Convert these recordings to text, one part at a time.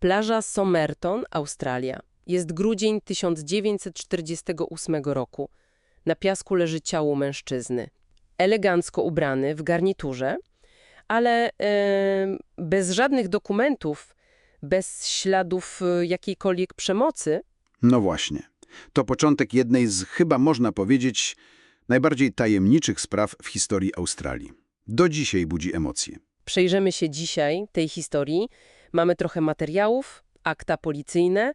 Plaża Somerton, Australia. Jest grudzień 1948 roku. Na piasku leży ciało mężczyzny. Elegancko ubrany, w garniturze, ale e, bez żadnych dokumentów, bez śladów e, jakiejkolwiek przemocy. No właśnie. To początek jednej z, chyba można powiedzieć, najbardziej tajemniczych spraw w historii Australii. Do dzisiaj budzi emocje. Przejrzymy się dzisiaj tej historii. Mamy trochę materiałów, akta policyjne,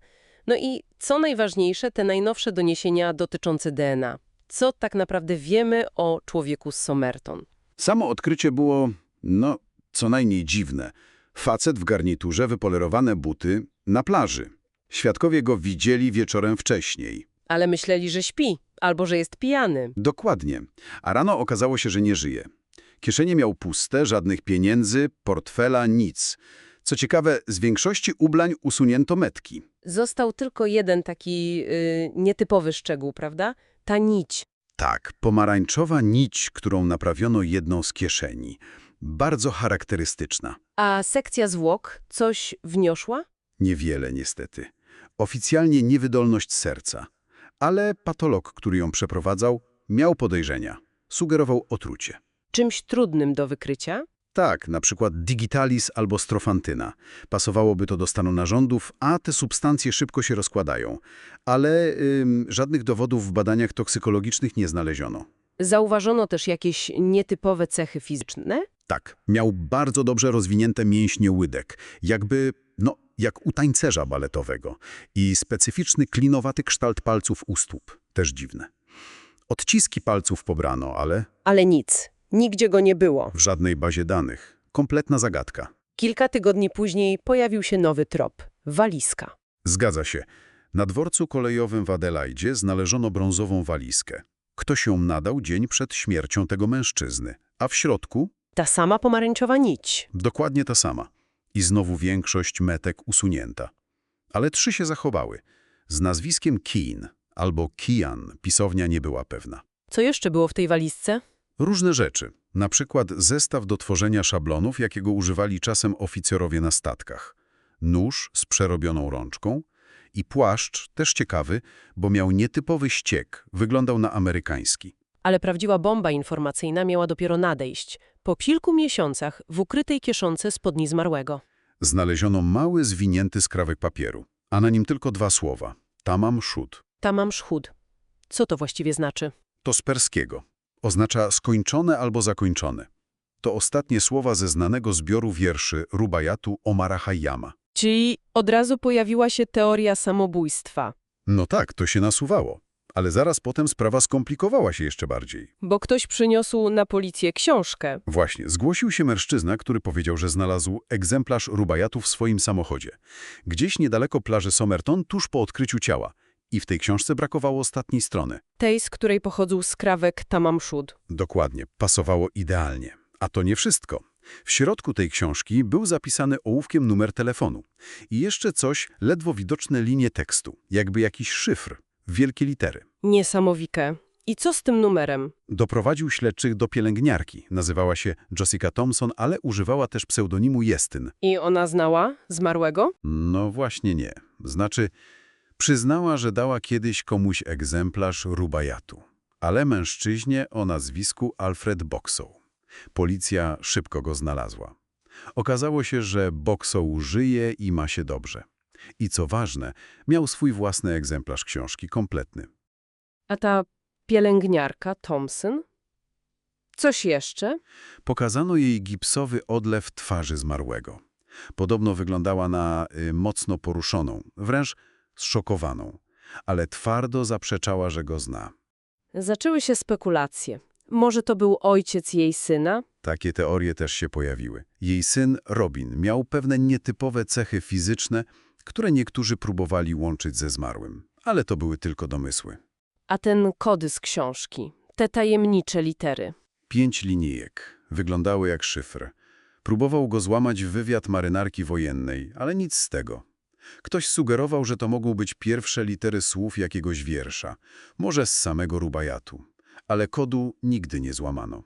no i co najważniejsze, te najnowsze doniesienia dotyczące DNA. Co tak naprawdę wiemy o człowieku z Somerton? Samo odkrycie było, no, co najmniej dziwne. Facet w garniturze, wypolerowane buty, na plaży. Świadkowie go widzieli wieczorem wcześniej. Ale myśleli, że śpi, albo że jest pijany. Dokładnie. A rano okazało się, że nie żyje. Kieszenie miał puste, żadnych pieniędzy, portfela, nic. Co ciekawe, z większości ublań usunięto metki. Został tylko jeden taki y, nietypowy szczegół, prawda? Ta nić. Tak, pomarańczowa nić, którą naprawiono jedną z kieszeni. Bardzo charakterystyczna. A sekcja zwłok coś wniosła? Niewiele niestety. Oficjalnie niewydolność serca. Ale patolog, który ją przeprowadzał, miał podejrzenia. Sugerował otrucie. Czymś trudnym do wykrycia? Tak, na przykład digitalis albo strofantyna. Pasowałoby to do stanu narządów, a te substancje szybko się rozkładają. Ale ym, żadnych dowodów w badaniach toksykologicznych nie znaleziono. Zauważono też jakieś nietypowe cechy fizyczne? Tak, miał bardzo dobrze rozwinięte mięśnie łydek, jakby, no, jak u tańcerza baletowego i specyficzny klinowaty kształt palców u stóp, też dziwne. Odciski palców pobrano, ale Ale nic. Nigdzie go nie było. w żadnej bazie danych. Kompletna zagadka. Kilka tygodni później pojawił się nowy trop. Walizka. Zgadza się. Na dworcu kolejowym w Adelaidzie znaleziono brązową walizkę. Ktoś ją nadał dzień przed śmiercią tego mężczyzny, a w środku Ta sama pomarańczowa nić. dokładnie ta sama. I znowu większość metek usunięta. Ale trzy się zachowały. Z nazwiskiem Keen albo Kian pisownia nie była pewna. Co jeszcze było w tej walizce? Różne rzeczy, na przykład zestaw do tworzenia szablonów, jakiego używali czasem oficjorowie na statkach, nóż z przerobioną rączką i płaszcz, też ciekawy, bo miał nietypowy ściek, wyglądał na amerykański. Ale prawdziwa bomba informacyjna miała dopiero nadejść. Po kilku miesiącach w ukrytej kieszonce spodni zmarłego. Znaleziono mały, zwinięty skrawek papieru, a na nim tylko dwa słowa – tamam szut. Tamam szchud. Co to właściwie znaczy? To z perskiego. Oznacza skończone albo zakończone. To ostatnie słowa ze znanego zbioru wierszy Rubayatu Omara Hayyama. Czyli od razu pojawiła się teoria samobójstwa. No tak, to się nasuwało. Ale zaraz potem sprawa skomplikowała się jeszcze bardziej. Bo ktoś przyniósł na policję książkę. Właśnie, zgłosił się mężczyzna, który powiedział, że znalazł egzemplarz Rubayatu w swoim samochodzie. Gdzieś niedaleko plaży Somerton, tuż po odkryciu ciała. I w tej książce brakowało ostatniej strony. Tej, z której pochodził skrawek Tamam Szud. Dokładnie, pasowało idealnie. A to nie wszystko. W środku tej książki był zapisany ołówkiem numer telefonu. I jeszcze coś, ledwo widoczne linie tekstu, jakby jakiś szyfr, wielkie litery. Niesamowite. I co z tym numerem? Doprowadził śledczych do pielęgniarki. Nazywała się Jessica Thompson, ale używała też pseudonimu Jestyn. I ona znała zmarłego? No właśnie nie. Znaczy, przyznała, że dała kiedyś komuś egzemplarz Rubayatu, ale mężczyźnie o nazwisku Alfred Boxow. Policja szybko go znalazła. Okazało się, że Boxow żyje i ma się dobrze. I co ważne, miał swój własny egzemplarz książki, kompletny. A ta pielęgniarka Thompson? Coś jeszcze? Pokazano jej gipsowy odlew twarzy zmarłego. Podobno wyglądała na y, mocno poruszoną, wręcz zszokowaną, ale twardo zaprzeczała, że go zna. Zaczęły się spekulacje. Może to był ojciec jej syna? Takie teorie też się pojawiły. Jej syn, Robin, miał pewne nietypowe cechy fizyczne, które niektórzy próbowali łączyć ze zmarłym, ale to były tylko domysły. A ten kody z książki, te tajemnicze litery. Pięć linijek. Wyglądały jak szyfr. Próbował go złamać wywiad marynarki wojennej, ale nic z tego. Ktoś sugerował, że to mogą być pierwsze litery słów jakiegoś wiersza, może z samego Rubayatu, ale kodu nigdy nie złamano.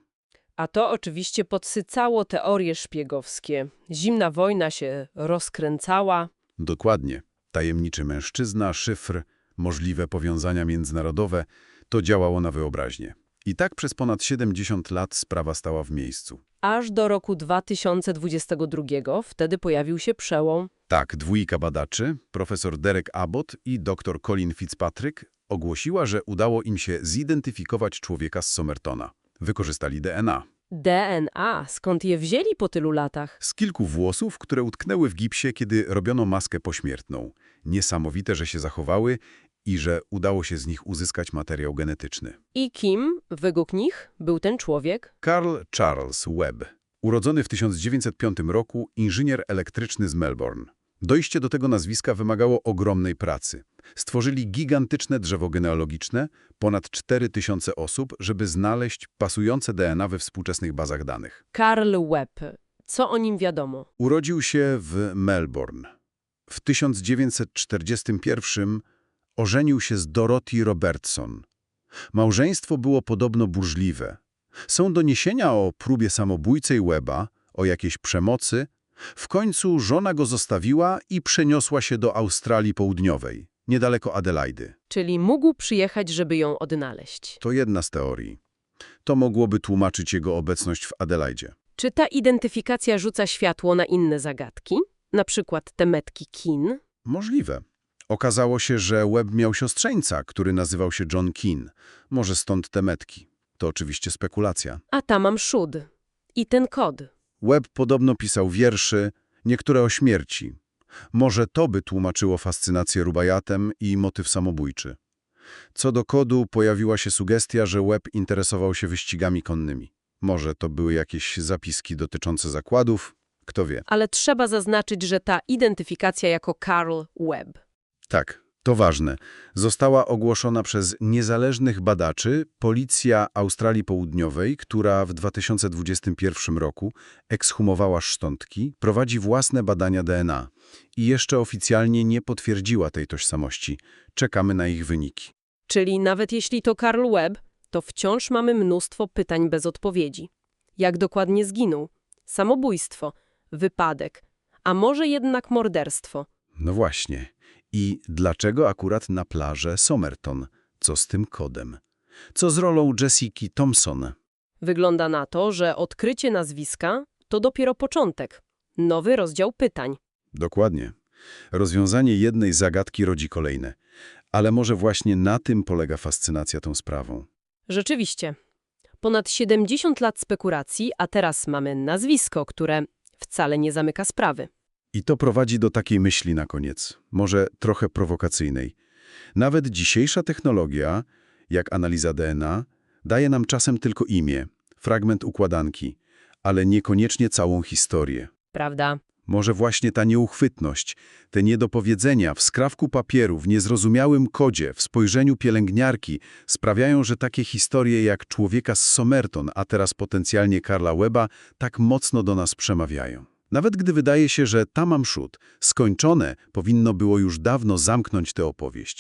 A to oczywiście podsycało teorie szpiegowskie. Zimna wojna się rozkręcała. Dokładnie. Tajemniczy mężczyzna, szyfr, możliwe powiązania międzynarodowe – to działało na wyobraźnię. I tak przez ponad 70 lat sprawa stała w miejscu. Aż do roku 2022, wtedy pojawił się przełom. Tak, dwójka badaczy, profesor Derek Abbott i dr Colin Fitzpatrick, ogłosiła, że udało im się zidentyfikować człowieka z Somertona. Wykorzystali DNA. DNA, skąd je wzięli po tylu latach? Z kilku włosów, które utknęły w gipsie, kiedy robiono maskę pośmiertną. Niesamowite, że się zachowały i że udało się z nich uzyskać materiał genetyczny. I kim, według nich, był ten człowiek? Carl Charles Webb, urodzony w 1905 roku, inżynier elektryczny z Melbourne. Dojście do tego nazwiska wymagało ogromnej pracy. Stworzyli gigantyczne drzewo genealogiczne, ponad 4000 osób, żeby znaleźć pasujące DNA we współczesnych bazach danych. Karl Webb. Co o nim wiadomo? Urodził się w Melbourne. W 1941 ożenił się z Dorothy Robertson. Małżeństwo było podobno burzliwe. Są doniesienia o próbie samobójczej Weba, o jakiejś przemocy. W końcu żona go zostawiła i przeniosła się do Australii Południowej, niedaleko Adelaidy. Czyli mógł przyjechać, żeby ją odnaleźć. To jedna z teorii. To mogłoby tłumaczyć jego obecność w Adelaidzie. Czy ta identyfikacja rzuca światło na inne zagadki? Na przykład te metki kin? Możliwe. Okazało się, że Webb miał siostrzeńca, który nazywał się John Keane. Może stąd te metki. To oczywiście spekulacja. A tam mam szud. I ten kod. Webb podobno pisał wierszy, niektóre o śmierci. Może to by tłumaczyło fascynację Rubajatem i motyw samobójczy. Co do kodu, pojawiła się sugestia, że Webb interesował się wyścigami konnymi. Może to były jakieś zapiski dotyczące zakładów, kto wie. Ale trzeba zaznaczyć, że ta identyfikacja jako Karl Webb. Tak, to ważne. Została ogłoszona przez niezależnych badaczy Policja Australii Południowej, która w 2021 roku ekshumowała szczątki, prowadzi własne badania DNA i jeszcze oficjalnie nie potwierdziła tej tożsamości. Czekamy na ich wyniki. Czyli nawet jeśli to Karl Webb, to wciąż mamy mnóstwo pytań bez odpowiedzi. Jak dokładnie zginął? Samobójstwo? Wypadek? A może jednak morderstwo? No właśnie. I dlaczego akurat na plażę Somerton? Co z tym kodem? Co z rolą Jessica Thompson? Wygląda na to, że odkrycie nazwiska to dopiero początek. Nowy rozdział pytań. Dokładnie. Rozwiązanie jednej zagadki rodzi kolejne. Ale może właśnie na tym polega fascynacja tą sprawą. Rzeczywiście. Ponad 70 lat spekulacji, a teraz mamy nazwisko, które wcale nie zamyka sprawy. I to prowadzi do takiej myśli na koniec, może trochę prowokacyjnej. Nawet dzisiejsza technologia, jak analiza DNA, daje nam czasem tylko imię, fragment układanki, ale niekoniecznie całą historię. Prawda? Może właśnie ta nieuchwytność, te niedopowiedzenia w skrawku papieru, w niezrozumiałym kodzie, w spojrzeniu pielęgniarki sprawiają, że takie historie jak człowieka z Somerton, a teraz potencjalnie Karla Weba, tak mocno do nas przemawiają. Nawet gdy wydaje się, że Tamam Shud, skończone, powinno było już dawno zamknąć tę opowieść.